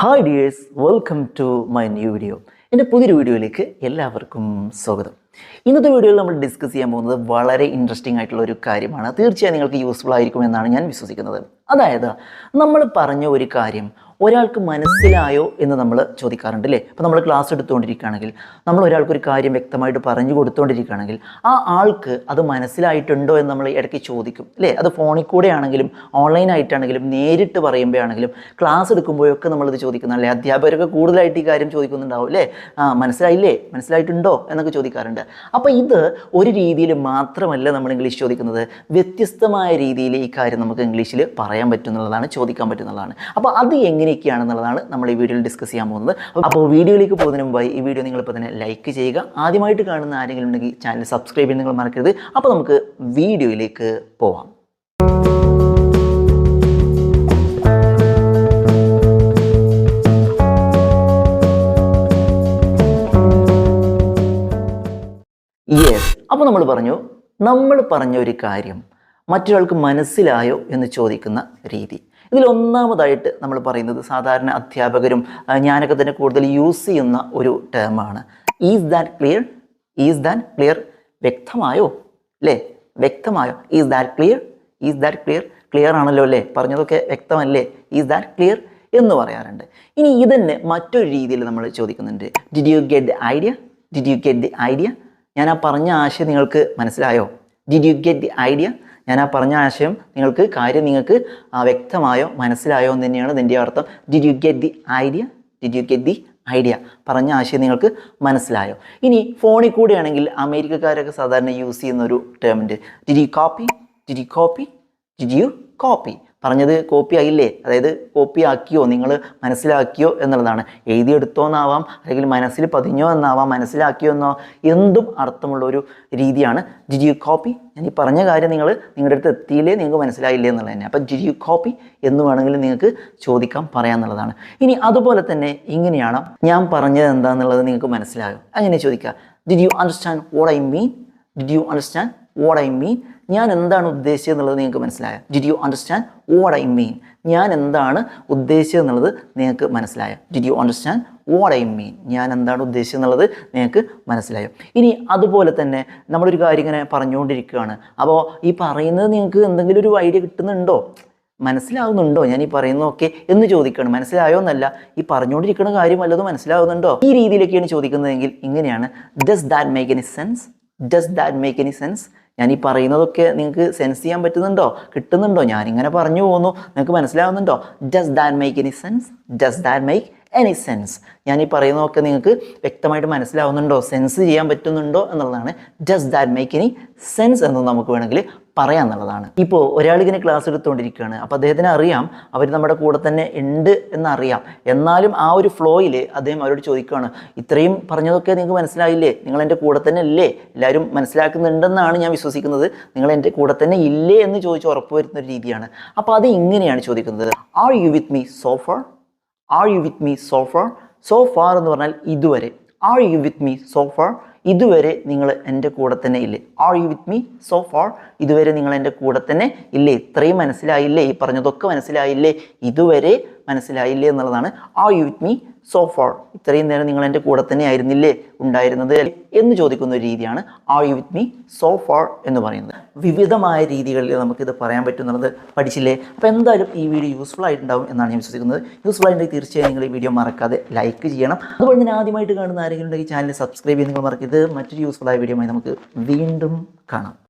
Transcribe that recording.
Hi dears welcome to my new video എന്റെ പുതിയൊരു വീഡിയോയിലേക്ക് എല്ലാവർക്കും സ്വാഗതം. ഇന്നത്തെ വീഡിയോയിൽ നമ്മൾ ഡിസ്കസ് ചെയ്യാൻ പോകുന്നത് വളരെ ഇൻട്രസ്റ്റിംഗ് ആയിട്ടുള്ള ഒരു കാര്യമാണ്. തീർച്ചയായും നിങ്ങൾക്ക് യൂസ്ഫുൾ ആയിരിക്കും എന്നാണ് ഞാൻ വിശ്വസിക്കുന്നത്. അതായത് നമ്മൾ പറഞ്ഞ ഒരു കാര്യം ഒരാൾക്ക് മനസ്സിലായോ എന്ന് നമ്മൾ ചോദിക്കാറുണ്ട് അല്ലേ അപ്പോൾ നമ്മൾ ക്ലാസ് എടുത്തുകൊണ്ടിരിക്കുകയാണെങ്കിൽ നമ്മൾ ഒരാൾക്ക് ഒരു കാര്യം വ്യക്തമായിട്ട് പറഞ്ഞു കൊടുത്തുകൊണ്ടിരിക്കുകയാണെങ്കിൽ ആ ആൾക്ക് അത് മനസ്സിലായിട്ടുണ്ടോ എന്ന് നമ്മൾ ഇടയ്ക്ക് ചോദിക്കും അല്ലേ അത് ഫോണിൽ കൂടെ ആണെങ്കിലും ഓൺലൈനായിട്ടാണെങ്കിലും നേരിട്ട് പറയുമ്പോഴാണെങ്കിലും ക്ലാസ് എടുക്കുമ്പോഴൊക്കെ നമ്മളിത് ചോദിക്കുന്ന അല്ലേ അധ്യാപകരൊക്കെ കൂടുതലായിട്ട് ഈ കാര്യം ചോദിക്കുന്നുണ്ടാവും അല്ലേ ആ മനസ്സിലായില്ലേ? മനസ്സിലായിട്ടുണ്ടോ? എന്നൊക്കെ ചോദിക്കാറുണ്ട്. അപ്പോൾ ഇത് ഒരു രീതിയിൽ മാത്രമല്ല നമ്മൾ ഇംഗ്ലീഷ് ചോദിക്കുന്നത്. വ്യത്യസ്തമായ രീതിയിൽ ഈ കാര്യം നമുക്ക് ഇംഗ്ലീഷിൽ പറയാൻ പറ്റുന്നുള്ളതാണ് ചോദിക്കാൻ പറ്റുന്നതാണ് അപ്പോൾ അത് എങ്ങനെയൊക്കെയാണെന്നുള്ളതാണ് നമ്മൾ ഈ വീഡിയോയിൽ ഡിസ്കസ് ചെയ്യാൻ പോകുന്നത്. അപ്പോൾ വീഡിയോയിലേക്ക് പോകുന്നതിന് മുമ്പായി ഈ വീഡിയോ നിങ്ങളിപ്പോൾ തന്നെ ലൈക്ക് ചെയ്യുക. ആദ്യമായിട്ട് കാണുന്ന ആരെങ്കിലും ഉണ്ടെങ്കിൽ ചാനൽ സബ്സ്ക്രൈബ് ചെയ്യാൻ നിങ്ങൾ മറക്കരുത്. അപ്പോൾ നമുക്ക് വീഡിയോയിലേക്ക് പോവാം. അപ്പോൾ നമ്മൾ പറഞ്ഞു നമ്മൾ പറഞ്ഞ ഒരു കാര്യം മറ്റൊരാൾക്ക് മനസ്സിലായോ എന്ന് ചോദിക്കുന്ന രീതി. ഇതിൽ ഒന്നാമതായിട്ട് നമ്മൾ പറയുന്നത് സാധാരണ അധ്യാപകരും ഞാനൊക്കെ തന്നെ കൂടുതൽ യൂസ് ചെയ്യുന്ന ഒരു ടേമാണ് is that clear is that clear വ്യക്തമായോ? അല്ലേ വ്യക്തമായോ? Is that clear is that clear clear ആണല്ലോ അല്ലേ പറഞ്ഞതൊക്കെ വ്യക്തമല്ലേ? ഈസ് ദാറ്റ് ക്ലിയർ എന്ന് പറയാറുണ്ട്. ഇനി ഇതന്നെ മറ്റൊരു രീതിയിൽ നമ്മൾ ചോദിക്കുന്നുണ്ട്. Did you get the idea did you get the idea ഞാൻ ആ പറഞ്ഞ ആശയം നിങ്ങൾക്ക് മനസ്സിലായോ? Did you get the idea ഞാൻ ആ പറഞ്ഞ ആശയം നിങ്ങൾക്ക് കാര്യം നിങ്ങൾക്ക് വ്യക്തമായോ മനസ്സിലായോ എന്ന് തന്നെയാണ് ഇതിന്റെ അർത്ഥം. Did you get the idea did you get the idea പറഞ്ഞ ആശയം നിങ്ങൾക്ക് മനസ്സിലായോ? ഇനി ഫോണിൽ കൂടെയാണെങ്കിൽ അമേരിക്കക്കാരൊക്കെ സാധാരണ യൂസ് ചെയ്യുന്ന ഒരു ടേമുണ്ട് did you copy did you copy did you copy പറഞ്ഞത് കോപ്പി ആയില്ലേ? അതായത് കോപ്പി ആക്കിയോ നിങ്ങൾ മനസ്സിലാക്കിയോ എന്നുള്ളതാണ്. എഴുതിയെടുത്തോ എന്നാവാം അല്ലെങ്കിൽ മനസ്സിൽ പതിഞ്ഞോ എന്നാവാം മനസ്സിലാക്കിയോ എന്നോ എന്തും അർത്ഥമുള്ള ഒരു രീതിയാണ് ജിജി കോപ്പി ഞാൻ ഈ പറഞ്ഞ കാര്യം നിങ്ങൾ നിങ്ങളുടെ അടുത്ത് എത്തിയില്ലേ നിങ്ങൾക്ക് മനസ്സിലായില്ലേ എന്നുള്ളത് തന്നെ. അപ്പം ജിജി കോപ്പി എന്ന് വേണമെങ്കിൽ നിങ്ങൾക്ക് ചോദിക്കാൻ പറയാമെന്നുള്ളതാണ് ഇനി അതുപോലെ തന്നെ ഇങ്ങനെയാണ് ഞാൻ പറഞ്ഞത് എന്താണെന്നുള്ളത് നിങ്ങൾക്ക് മനസ്സിലാകും. അങ്ങനെ ചോദിക്കുക. Did you understand what I mean did you understand what I mean ഞാൻ എന്താണ് ഉദ്ദേശിച്ചത് എന്നുള്ളത് നിങ്ങൾക്ക് മനസ്സിലായ? Did you understand what I mean ഞാൻ എന്താണ് ഉദ്ദേശിച്ചത് എന്നുള്ളത് നിങ്ങൾക്ക് മനസ്സിലായ? Did you understand what I mean ഞാൻ എന്താണ് ഉദ്ദേശിച്ചത് എന്നുള്ളത് നിങ്ങൾക്ക് മനസ്സിലായോ? ഇനി അതുപോലെ തന്നെ നമ്മളൊരു കാര്യം ഇങ്ങനെ പറഞ്ഞുകൊണ്ടിരിക്കുകയാണ്. അപ്പോൾ ഈ പറയുന്നത് നിങ്ങൾക്ക് എന്തെങ്കിലും ഒരു ഐഡിയ കിട്ടുന്നുണ്ടോ? മനസ്സിലാവുന്നുണ്ടോ? ഞാൻ ഈ പറയുന്നതൊക്കെ എന്ന് ചോദിക്കണം. മനസ്സിലായോ എന്നല്ല. ഈ പറഞ്ഞുകൊണ്ടിരിക്കുന്ന കാര്യം വല്ലതും മനസ്സിലാവുന്നുണ്ടോ? ഈ രീതിയിലൊക്കെയാണ് ചോദിക്കുന്നതെങ്കിൽ ഇങ്ങനെയാണ്. Does that make any sense does that make any sense ഞാൻ ഈ പറയുന്നതൊക്കെ നിങ്ങൾക്ക് സെൻസ് ചെയ്യാൻ പറ്റുന്നുണ്ടോ? കിട്ടുന്നുണ്ടോ? ഞാനിങ്ങനെ പറഞ്ഞു പോകുന്നു. നിങ്ങൾക്ക് മനസ്സിലാവുന്നുണ്ടോ? Does that make any sense does that make any sense ഞാൻ ഈ പറയുന്നതൊക്കെ നിങ്ങൾക്ക് വ്യക്തമായിട്ട് മനസ്സിലാവുന്നുണ്ടോ? സെൻസ് ചെയ്യാൻ പറ്റുന്നുണ്ടോ എന്നുള്ളതാണ്. Does that make any sense എന്ന് നമുക്ക് വേണമെങ്കിൽ പറയാം എന്നുള്ളതാണ്. ഇപ്പോൾ ഒരാളിങ്ങനെ ക്ലാസ് എടുത്തുകൊണ്ടിരിക്കുകയാണ് അപ്പോൾ അദ്ദേഹത്തിന് അറിയാം അവർ നമ്മുടെ കൂടെ തന്നെ ഉണ്ട് എന്നറിയാം. എന്നാലും ആ ഒരു ഫ്ലോയിൽ അദ്ദേഹം അവരോട് ചോദിക്കുകയാണ് ഇത്രയും പറഞ്ഞതൊക്കെ നിങ്ങൾക്ക് മനസ്സിലായില്ലേ? നിങ്ങൾ എന്റെ കൂടെ തന്നെ ഇല്ലേ? എല്ലാവരും മനസ്സിലാക്കുന്നുണ്ടെന്നാണ് ഞാൻ വിശ്വസിക്കുന്നത്. നിങ്ങൾ എന്റെ കൂടെ തന്നെ ഇല്ലേ? എന്ന് ചോദിച്ച് ഉറപ്പുവരുന്ന ഒരു രീതിയാണ്. അപ്പോൾ അത് ഇങ്ങനെയാണ് ചോദിക്കുന്നത്. Are you with me so far are you with me so far so far എന്ന് പറഞ്ഞാൽ ഇതുവരെ. Are you with me so far ഇതുവരെ നിങ്ങൾ എന്റെ കൂടെ തന്നെ ഇല്ലേ? Are you with me so far ഇതുവരെ നിങ്ങൾ എന്റെ കൂടെ തന്നെ ഇല്ലേ? ഇത്രയും മനസ്സിലായില്ലേ? ഈ പറഞ്ഞതൊക്കെ മനസ്സിലായില്ലേ? ഇതുവരെ മനസ്സിലായില്ലേ എന്നുള്ളതാണ്. Are you with me so far ഇത്രയും നേരം നിങ്ങൾ എന്റെ കൂടെ തന്നെ ആയിരുന്നില്ലേ? ഉണ്ടായിരുന്നത് എന്ന് ചോദിക്കുന്ന ഒരു രീതിയാണ് are you with me so far എന്ന് പറയുന്നത്. വിവിധമായ രീതികളിൽ നമുക്കിത് പറയാൻ പറ്റുന്നുള്ളത് പഠിച്ചില്ലേ? അപ്പോൾ എന്തായാലും ഈ വീഡിയോ യൂസ്ഫുൾ ആയിട്ടുണ്ടാവും എന്നാണ് ഞാൻ വിശ്വസിക്കുന്നത്. യൂസ്ഫുൾ ആയിട്ടുണ്ടെങ്കിൽ തീർച്ചയായും നിങ്ങൾ ഈ വീഡിയോ മറക്കാതെ ലൈക്ക് ചെയ്യണം. അതുപോലെ തന്നെ ആദ്യമായിട്ട് കാണുന്ന ആരെങ്കിലും ഉണ്ടെങ്കിൽ ചാനൽ സബ്സ്ക്രൈബ് ചെയ്യാൻ നിങ്ങൾ മറക്കരുത്. മറ്റൊരു യൂസ്ഫുൾ ആയ വീഡിയോ നമുക്ക് വീണ്ടും കാണാം.